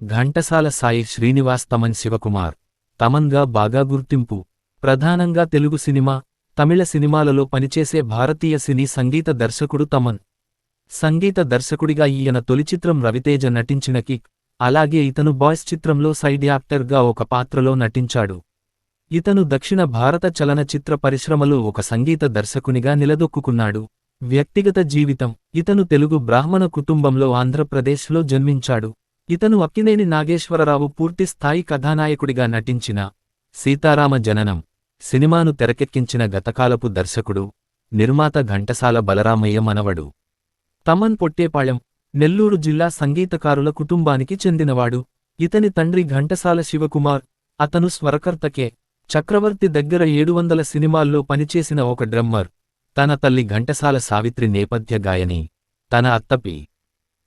ఘంటసాల సాయి శ్రీనివాస్ తమన్ శివకుమార్. తమన్గా బాగా గుర్తింపు. ప్రధానంగా తెలుగు సినిమా తమిళ సినిమాలలో పనిచేసే భారతీయ సినీ సంగీత దర్శకుడు తమన్. సంగీత దర్శకుడిగా ఈయన తొలి చిత్రం రవితేజ నటించిన కిక్ అలాగే ఇతను బాయ్స్ చిత్రంలో సైడ్ యాక్టర్గా ఒక పాత్రలో నటించాడు. ఇతను దక్షిణ భారత చలనచిత్ర పరిశ్రమలో ఒక సంగీత దర్శకునిగా నిలదొక్కుకున్నాడు వ్యక్తిగత జీవితం ఇతను తెలుగు బ్రాహ్మణ కుటుంబంలో ఆంధ్రప్రదేశ్లో జన్మించాడు. ఇతను అక్కినేని నాగేశ్వరరావు పూర్తి స్థాయి కథానాయకుడిగా నటించిన సీతారామ జననం సినిమాను తెరకెక్కించిన గతకాలపు దర్శకుడు నిర్మాత ఘంటసాల బలరామయ్య మనవడు. తమన్ పొట్టేపాళెం నెల్లూరు జిల్లా సంగీతకారుల కుటుంబానికి చెందినవాడు. ఇతని తండ్రి ఘంటసాల శివకుమార్ అతను స్వరకర్తకే. చక్రవర్తి దగ్గర ఏడు వందల సినిమాల్లో పనిచేసిన ఒక డ్రమ్మర్. తన తల్లి ఘంటసాల సావిత్రి నేపథ్య గాయని తన అత్తపి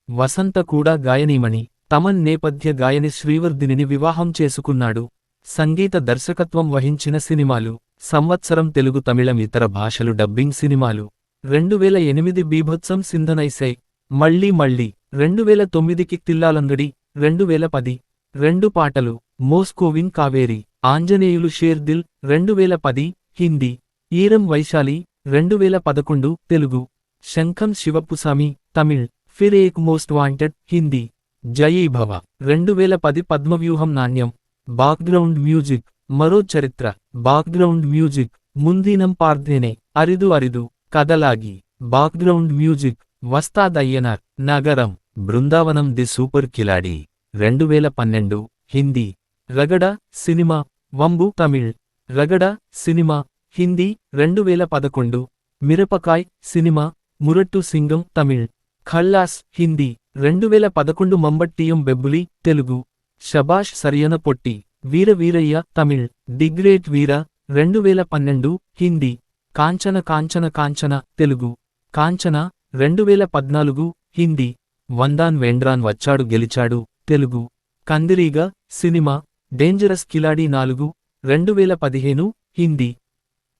వసంత కూడా గాయనీమణి. తమన్ నేపథ్య గాయని శ్రీవర్ధినిని వివాహం చేసుకున్నాడు. సంగీత దర్శకత్వం వహించిన సినిమాలు సంవత్సరం తెలుగు తమిళం ఇతర భాషలు డబ్బింగ్ సినిమాలు. రెండు వేల ఎనిమిది బీభత్సం సింధనైసై మళ్ళీ మళ్ళీ రెండు వేల తొమ్మిదికి తిల్లాలంగడి రెండు వేల పది. రెండు పాటలు మోస్కోవిన్ కావేరి ఆంజనేయులు షేర్దిల్ రెండు వేల పది హిందీ. ఈరం వైశాలి రెండు వేల పదకొండు తెలుగు. శంఖం Sivappusamy Tamil. Phir Ek most wanted Hindi. జయీభవ. రెండు వేల పది పద్మవ్యూహం నాణ్యం. Background music. Maro Charitra. Background music. ముందీనం పార్థేనే. అరిదు అరిదు. కదలాగి. Background music. వస్తాదయ్యనార్ నగరం. Brindavanam the super Khiladi. రెండు వేల పన్నెండు. హిందీ. రగడ సినిమా. వంబు తమిళ్. రగడ సినిమా. హిందీ. రెండు వేల పదకొండు. మిరపకాయ్ సినిమా. మురట్టు సింగం తమిళ్. ఖల్లాస్ హిందీ. రెండు వేల పదకొండు మంబట్టియం బెబ్బులి తెలుగు. షబాష్ సరియన పొట్టి. వీర వీరయ్య తమిళ్. దిగ్రేట్ వీర. రెండు వేల పన్నెండు హిందీ. కాంచన కాంచన కాంచన తెలుగు. కాంచన రెండు వేల పద్నాలుగు హిందీ. వందాన్ వేండ్రాన్ వచ్చాడు గెలిచాడు తెలుగు. కందిరీగా సినిమా. డేంజరస్ కిలాడి నాలుగు. రెండు వేల పదిహేను హిందీ.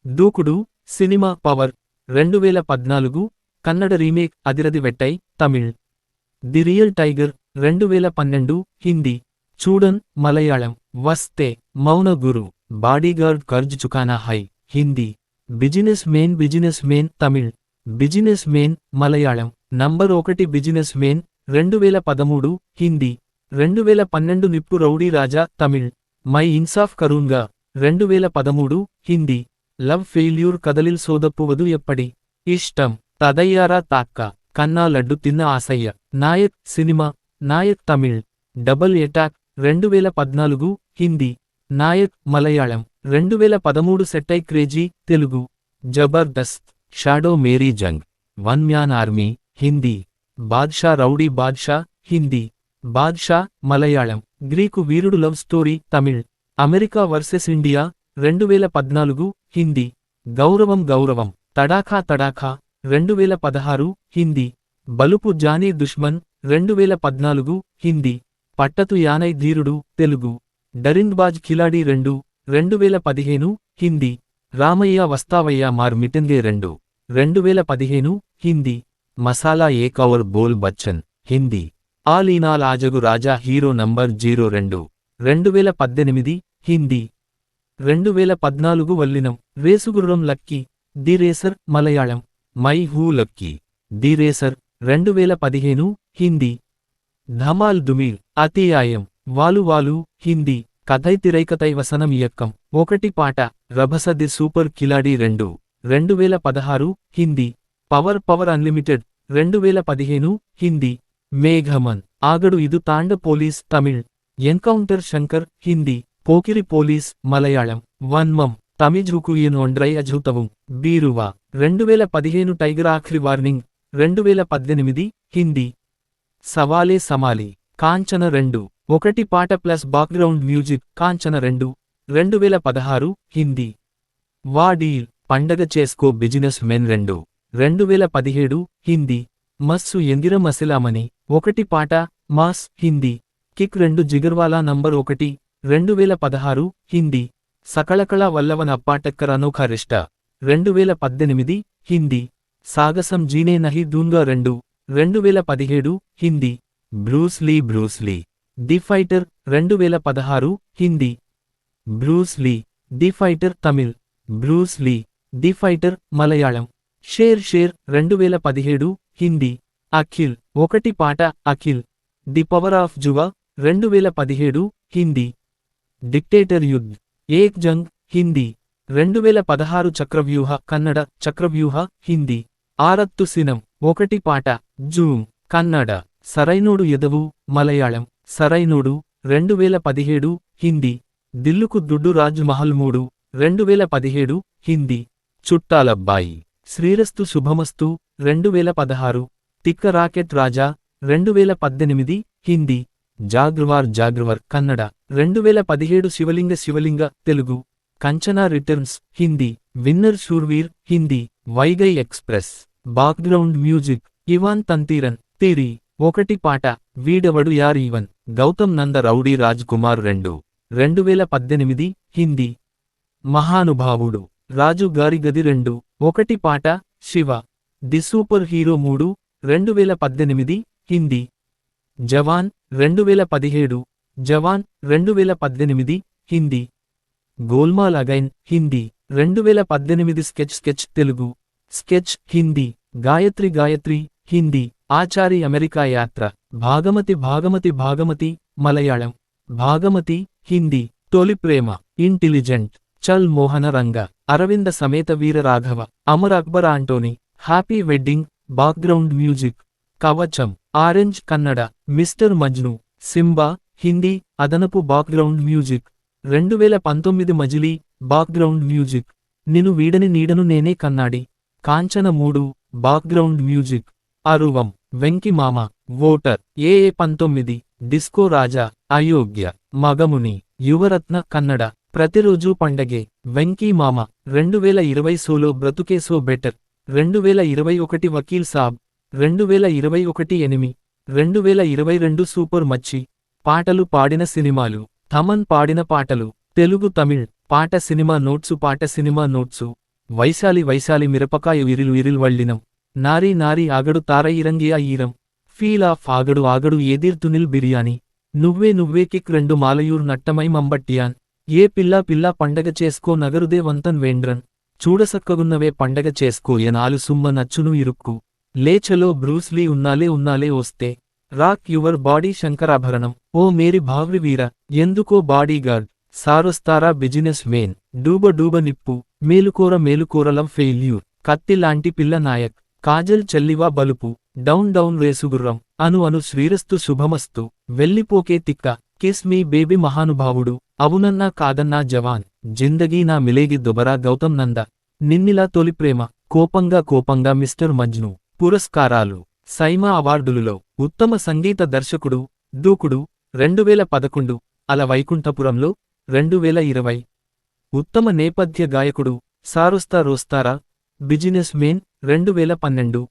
దూకుడు సినిమా పవర్. రెండు వేల పద్నాలుగు Kannada remake Adiradi Vettai Tamil. The real tiger రెండు వేల పన్నెండు హిందీ. చూడన్ మలయాళం. వస్తే Mouna Guru. Bodyguard Karz Chukana Hai. Hindi. Businessman businessman Tamil. Businessman Malayalam. Number ఒకటి బిజినెస్ మేన్ రెండు వేల పదమూడు హిందీ. రెండు వేల పన్నెండు నిప్పు రౌడీ రాజా తమిళ్. మై ఇన్సాఫ్ కరూన్గా రెండు వేల పదమూడు Hindi. Love failure Kadhalil Sodhappuvadhu Yeppadi? Ishtam. Thadaiyara Thaakka. Kanna Laddu Thinna Aasaiya. Nayak cinema. Nayak Tamil. Double attack. రెండు వేల పద్నాలుగు హిందీ. నాయక్ మలయాళం. రెండు వేల పదమూడు Settai crazy. Telugu. Jabardasth. Shadow Meri Jung. One man army. Hindi. Badshah rowdy Badshah. Hindi. Badshah Malayalam. Greek Veerudu love story. Tamil. America versus India. రెండు వేల పద్నాలుగు హిందీ. గౌరవం గౌరవం. తడాఖా తడాఖా. రెండు వేల పదహారు హిందీ. బలుపు జానీ దుష్మన్ రెండు వేల పద్నాలుగు హిందీ. పట్టతు యానై ధీరుడు తెలుగు. డరింద్బాజ్ ఖిలాడి రెండు రెండు వేల పదిహేను హిందీ. రామయ్య వస్తావయ్య మార్ మిటంగే రెండు రెండు వేల పదిహేను హిందీ. మసాలా ఏ కవర్ Bol Bachchan Hindi. ఆలీనాల్ ఆజగు Raja hero number zero రెండు రెండు వేల పద్దెనిమిది హిందీ. రెండు వేల పద్నాలుగు వల్లినం Race Gurram lucky the racer Malayalam. Main Hoon lucky. The racer. రెండు వేల పదిహేను. హిందీ. ధమాల్ దుమీర్. అతియాయం. వాలు వాలు. హిందీ. కథై తిరైకతై వసనం ఇయక్కం. ఒకటి పాట. రభస ది సూపర్ కిలాడి రెండు. రెండు వేల పదహారు. హిందీ. Power power unlimited. రెండు వేల పదిహేను. Hindi. మేఘమన్. Aagadu Idhu Thanda police Tamil. Encounter Shankar. Hindi. Pokiri police Malayalam. వన్మం. తమిజుకుయిన్ ఒండ్రై అజూతవం బీరువా. రెండు వేల పదిహేను టైగర్ ఆఖరి వార్నింగ్. రెండు వేల పద్దెనిమిది. హిందీ. సవాలే సమాలి. కాంచన రెండు. ఒకటి పాట ప్లస్ బాక్గ్రౌండ్ మ్యూజిక్. కాంచన రెండు. రెండు వేల పదహారు. హిందీ. వా డీల్. పండగ చేసుకో బిజినెస్ మెన్ రెండు. రెండు వేల పదిహేడు. హిందీ. మస్సు ఎందిర మసిలామని ఒకటి పాట. మాస్. హిందీ. కిక్ రెండు. జిగర్వాలా నంబర్ ఒకటి. రెండు వేల పదహారు. హిందీ. సకళకళ వల్లవన అప్పాటక్కర్ అనోఖా రిష్ట రెండు వేల పద్దెనిమిది హిందీ. సాగసం జీనే నహి దూంగా రెండు. రెండు వేల పదిహేడు Hindi. Bruce Lee Bruce Lee the fighter రెండు వేల పదహారు Hindi. Bruce Lee the fighter Tamil. Bruce Lee the fighter Malayalam. Sher Sher రెండు వేల పదిహేడు హిందీ. అఖిల్. ఒకటి పాట Akhil. The power of Juwa రెండు వేల పదిహేడు హిందీ. డిక్టేటర్ యుద్ధ్. ఏక్ జంగ్ హిందీ. రెండు వేల పదహారు చక్రవ్యూహ కన్నడ చక్రవ్యూహ హిందీ. ఆరత్తు సినం ఒకటి పాట జూమ్ కన్నడ. సరైనోడు ఎదవు మలయాళం. సరైనోడు రెండు వేల పదిహేడు హిందీ. దిల్లుకు దుడ్డు రాజ్ మహల్ మూడు రెండు వేల పదిహేడు హిందీ. చుట్టాలబ్బాయి. శ్రీరస్తు శుభమస్తు రెండు వేల పదహారు తిక్క రాకెట్ రాజా రెండు వేల పద్దెనిమిది హిందీ. జాగ్రవార్ జాగ్రువర్ కన్నడ. రెండు వేల పదిహేడు Shivalinga Shivalinga Telugu. Kanchana returns Hindi. Winner Shoorveer Hindi. Vaigai express. Background music Ivan Thanthiran. తిరి. ఒకటి పాట వీడవడు యార్ ఈవన్. గౌతమ్ నంద రౌడీ రాజ్ కుమార్ రెండు. రెండు వేల పద్దెనిమిది హిందీ. మహానుభావుడు. రాజు గారి గది రెండు. ఒకటి పాట శివ. ది సూపర్ హీరో మూడు. రెండు వేల పద్దెనిమిది హిందీ. జవాన్ రెండు వేల పదిహేడు జవాన్ రెండు వేల పద్దెనిమిది హిందీ. గోల్మాల్ అగైన్ హిందీ. రెండు వేల పద్దెనిమిది sketch sketch Telugu. Sketch Hindi. Gayatri Gayatri Hindi. Achari America Yatra. Bhaagamathie Bhaagamathie Bhagamathi Malayalam. Bhagamathi Hindi. తొలి ప్రేమ. ఇంటెలిజెంట్. చల్ Mohana Ranga. Aravinda Sametha Veera Raghava. Amar Akbar Antony. Happy wedding. Background music. Kavacham orange Kannada mister Majnu Simmba Hindi అదనపు background music రెండు వేల పంతొమ్మిది మజిలీ background music నిను వీడని నీడను నేనే కన్నాడి. కాంచన మూడు బాక్గ్రౌండ్ మ్యూజిక్ అరువం వెంకిమామ ఓటర్ ఏఏ పంతొమ్మిది డిస్కో రాజా అయోగ్య మగముని యువరత్న కన్నడ. ప్రతిరోజు పండగే వెంకీ మామ రెండు వేల ఇరవై సోలో బ్రతుకేసో బెటర్. రెండు వేల ఇరవై ఒకటి వకీల్ సాబ్ రెండు వేల ఇరవై ఒకటి ఎనిమి రెండు వేల ఇరవై రెండు సూపర్ మచ్చి పాటలు పాడిన సినిమాలు థమన్ పాడిన పాటలు తెలుగు తమిళ్ పాట సినిమా నోట్సు పాట సినిమా నోట్సు వైశాలి వైశాలి మిరపకాయ ఇరిలు ఇరిల్ వళ్ళినం నారీ నారీ ఆగడు తార ఇరంగియా ఈరం ఫీల్ ఆఫ్ ఆగడు ఆగడు ఏదీర్తునిల్ బిర్యానీ నువ్వే నువ్వే కిక్ రెండు మాలయూర్ నట్టమై మంబట్టియాన్ ఏ పిల్లా పిల్లా పండగ చేసుకో నగరుదే వంతన్ వేండ్రన్ చూడసక్కగున్నవే పండగ చేసుకో ఎనాలు సుమ్మ నచ్చును ఇరుక్కు లేచలో బ్రూస్లీ ఉన్నాలే ఉన్నాలే వస్తే. Rock your body Shankarabharanam. ఓ మేరి భావ్రి వీర ఎందుకో బాడీగార్డ్ సారొస్తారా బిజినెస్ వేన్. డూబ డూబ నిప్పు. మేలుకోర మేలుకోరలం ఫెయిల్యూర్ కత్తి లాంటి పిల్ల నాయక్. కాజల్ చెల్లివా బలుపు. డౌన్ డౌన్ రేసుగుర్రం అను అను శ్రీరస్తు శుభమస్తు. వెళ్ళిపోకే తిక్క. కిస్ మీ బేబీ మహానుభావుడు. అవునన్నా కాదన్నా జవాన్. జిందగీ నా మిలేగి దుబరా గౌతమ్ నంద. నిన్నిలా తొలి ప్రేమ. కోపంగా కోపంగా మిస్టర్ మజ్ను. పురస్కారాలు. సైమా అవార్డులులో ఉత్తమ సంగీత దర్శకుడు దూకుడు రెండు వేల పదకొండు అల వైకుంఠపురంలో రెండు వేల ఇరవై. ఉత్తమ నేపథ్య గాయకుడు సారుస్తా రోస్తారా బిజినెస్ మేన్ రెండు వేల పన్నెండు.